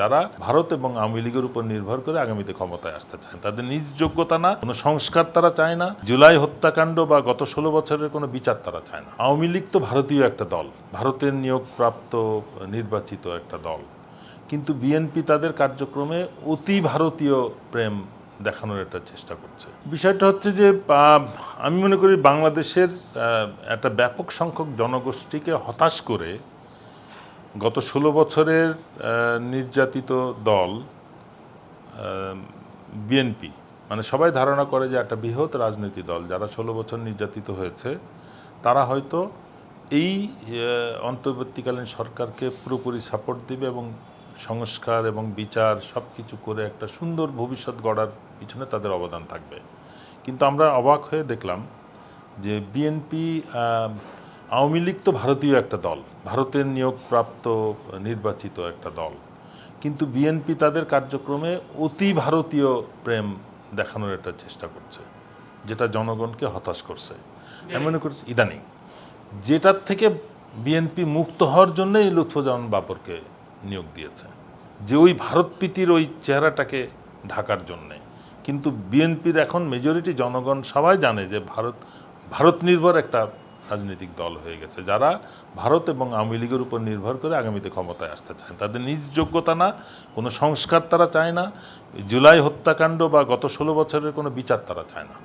যারা ভারত এবং আওয়ামী লীগের উপর নির্ভর করে আগামীতে ক্ষমতায় আসতে চায়। তাদের নিজ যোগ্যতা না, কোনো সংস্কার তারা চায় না, জুলাই হত্যাকাণ্ড বা গত ষোলো বছরের কোনো বিচার তারা চায় না। আওয়ামী লীগ তো ভারতীয় একটা দল, ভারতের নিয়োগপ্রাপ্ত নির্বাচিত একটা দল। কিন্তু বিএনপি তাদের কার্যক্রমে অতি ভারতীয় প্রেম দেখানোর একটা চেষ্টা করছে। বিষয়টা হচ্ছে যে আমি মনে করি বাংলাদেশের একটা ব্যাপক সংখ্যক জনগোষ্ঠীকে হতাশ করে গত ষোলো বছরের নির্যাতিত দল বিএনপি মানে সবাই ধারণা করে যে একটা বৃহৎ রাজনৈতিক দল যারা ষোলো বছর নির্যাতিত হয়েছে, তারা হয়তো এই অন্তর্বর্তীকালীন সরকারকে পুরোপুরি সাপোর্ট দিবে এবং সংস্কার এবং বিচার সব কিছু করে একটা সুন্দর ভবিষ্যৎ গড়ার পিছনে তাদের অবদান থাকবে। কিন্তু আমরা অবাক হয়ে দেখলাম যে বিএনপি আওয়ামী লীগ তো ভারতীয় একটা দল ভারতের নিয়োগপ্রাপ্ত নির্বাচিত একটা দল। কিন্তু বিএনপি তাদের কার্যক্রমে অতি ভারতীয় প্রেম দেখানোর একটা চেষ্টা করছে যেটা জনগণকে হতাশ করছে। আমি মনে করছি ইদানিং। যেটার থেকে বিএনপি মুক্ত হওয়ার জন্যই লুৎফুজ্জামান বাবরকে নিয়োগ দিয়েছে। যে ওই ভারতপ্রীতির ওই চেহারাটাকে ঢাকার জন্যে। কিন্তু বিএনপির এখন মেজরিটি জনগণ সবাই জানে যে ভারত ভারত নির্ভর একটা রাজনৈতিক দল হয়ে গেছে। যারা ভারত এবং আওয়ামী লীগের উপর নির্ভর করে আগামীতে ক্ষমতায় আসতে চায়। তাদের নিজ যোগ্যতা না, কোনো সংস্কার তারা চায় না, জুলাই হত্যাকাণ্ড বা গত ষোলো বছরের কোনো বিচার তারা চায় না।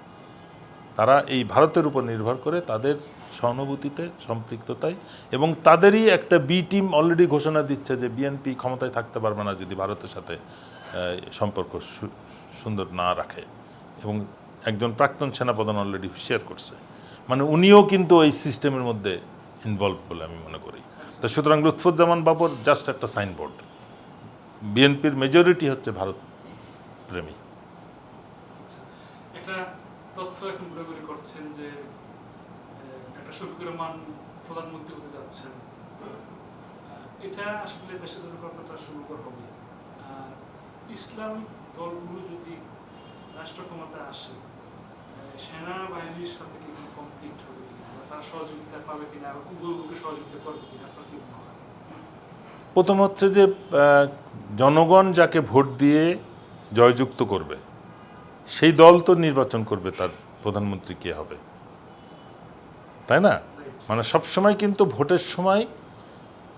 তারা এই ভারতের উপর নির্ভর করে তাদের সহানুভূতিতে, সম্পৃক্ততায় এবং তাদেরই একটা বি টিম অলরেডি ঘোষণা দিচ্ছে যে বিএনপি ক্ষমতায় থাকতে পারবে না যদি ভারতের সাথে সম্পর্ক সুন্দর না রাখে। এবং একজন প্রাক্তন সেনাপ্রধান অলরেডি শেয়ার করছে। মানে উনিও কিন্তু এই সিস্টেমের মধ্যে ইনভলভ বলে আমি মনে করি। তো সুতরাং লুৎফুজ্জামান বাবর জাস্ট একটা সাইনবোর্ড বিএনপির মেজরিটি হচ্ছে ভারত প্রেমী। হবে? আর ইসলামিক দলগুলো যদি রাষ্ট্র ক্ষমতায় আসে সেনাবাহিনীর সাথে কি কোনো কমপ্লিট হবে কিনা তারা সহযোগিতা পাবে কিনা এবং উভয়কে সহযোগিতা করবে কিনা প্রথম হচ্ছে যে জনগণ যাকে ভোট দিয়ে জয়যুক্ত করবে, সেই দল তো নির্বাচন করবে তার প্রধানমন্ত্রী কে হবে। তাই না? মানে সবসময় কিন্তু ভোটের সময়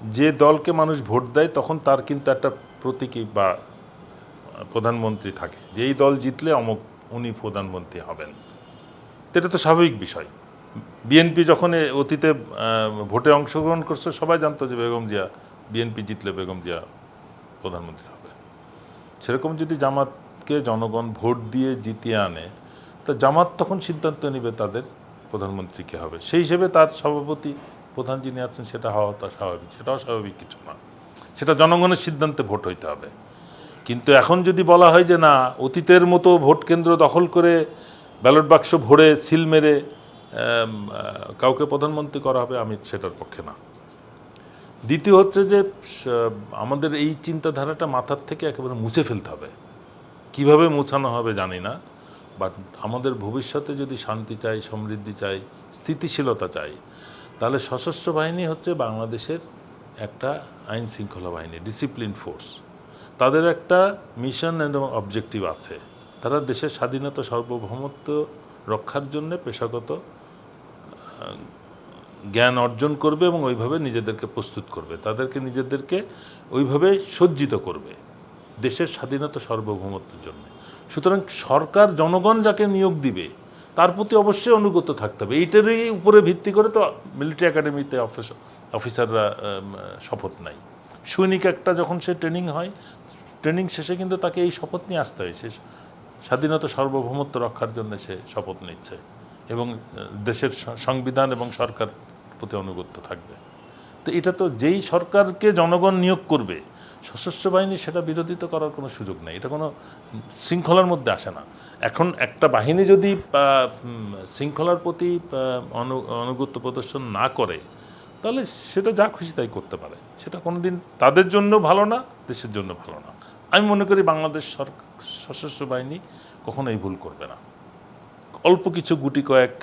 যে দলকে মানুষ ভোট দেয়, তখন তার কিন্তু একটা প্রতীকী বা প্রধানমন্ত্রী থাকে। যে এই দল জিতলে অমুক, উনি প্রধানমন্ত্রী হবেন। এটা তো স্বাভাবিক বিষয়। বিএনপি যখন অতীতে ভোটে অংশগ্রহণ করছে, সবাই জানতো যে বেগম জিয়া, বিএনপি জিতলে বেগম জিয়া প্রধানমন্ত্রী হবে। সেরকম যদি জামাতকে জনগণ ভোট দিয়ে জিতিয়ে আনে, তো জামাত তখন সিদ্ধান্ত নেবে তাদের প্রধানমন্ত্রী কে হবে। সেই হিসেবে তার সভাপতি প্রধান যিনি আছেন, সেটা হওয়া তো স্বাভাবিক। সেটাও স্বাভাবিক কিছু না। সেটা জনগণের সিদ্ধান্তে ভোট হইতে হবে। কিন্তু এখন যদি বলা হয় যে না, অতীতের মতো ভোট কেন্দ্র দখল করে ব্যালট বাক্স ভরে সিল মেরে কাউকে প্রধানমন্ত্রী করা হবে আমি সেটার পক্ষে না। দ্বিতীয় হচ্ছে যে আমাদের এই চিন্তাধারাটা মাথার থেকে একেবারে মুছে ফেলতে হবে। কীভাবে মুছানো হবে জানি না বাট আমাদের ভবিষ্যতে যদি শান্তি চাই, সমৃদ্ধি চাই, স্থিতিশীলতা চাই, তাহলে সশস্ত্র বাহিনী হচ্ছে বাংলাদেশের একটা আইন শৃঙ্খলা বাহিনী ডিসিপ্লিন ফোর্স তাদের একটা মিশন এবং অবজেক্টিভ আছে। তারা দেশের স্বাধীনতা, সার্বভৌমত্ব রক্ষার জন্য পেশাগত জ্ঞান অর্জন করবে এবং ওইভাবে নিজেদেরকে প্রস্তুত করবে। তাদেরকে নিজেদেরকে ওইভাবে সজ্জিত করবে দেশের স্বাধীনতা, সার্বভৌমত্বের জন্য। সুতরাং সরকার, জনগণ যাকে নিয়োগ দিবে, তার প্রতি অবশ্যই অনুগত থাকতে হবে। এইটারই উপরে ভিত্তি করে তো মিলিটারি একাডেমিতে অফিস, অফিসাররা শপথ নাই সৈনিক একটা যখন সে ট্রেনিং হয়, ট্রেনিং শেষে কিন্তু তাকে এই শপথ নিয়ে আসতে হয়। সে স্বাধীনতা সার্বভৌমত্ব রক্ষার জন্য সে শপথ নিচ্ছে এবং দেশের সংবিধান এবং সরকার প্রতি অনুগত্য থাকবে। তো এটা তো যেই সরকারকে জনগণ নিয়োগ করবে সশস্ত্র বাহিনী সেটা বিরোধিতা করার কোনো সুযোগ নেই। এটা কোনো শৃঙ্খলার মধ্যে আসে না। এখন একটা বাহিনী যদি শৃঙ্খলার প্রতি আহ, অনু- আনুগত্য প্রদর্শন না করে তাহলে সেটা যা খুশি তাই করতে পারে। সেটা কোনোদিন তাদের জন্য ভালো না দেশের জন্য ভালো না। আমি মনে করি বাংলাদেশ সরকার, সশস্ত্র বাহিনী কখনো এই ভুল করবে না। অল্প কিছু গুটি কয়েক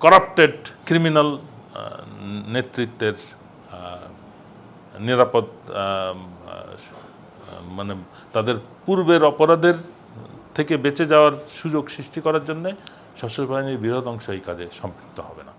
করাপ্টেড ক্রিমিনাল নেতৃত্বের নিরাপদ মানে তাদের পূর্বের অপরাধের থেকে বেঁচে যাওয়ার সুযোগ সৃষ্টি করার জন্যে সশস্ত্র বাহিনীর বৃহৎ অংশ এই কাজে সম্পৃক্ত হবে না।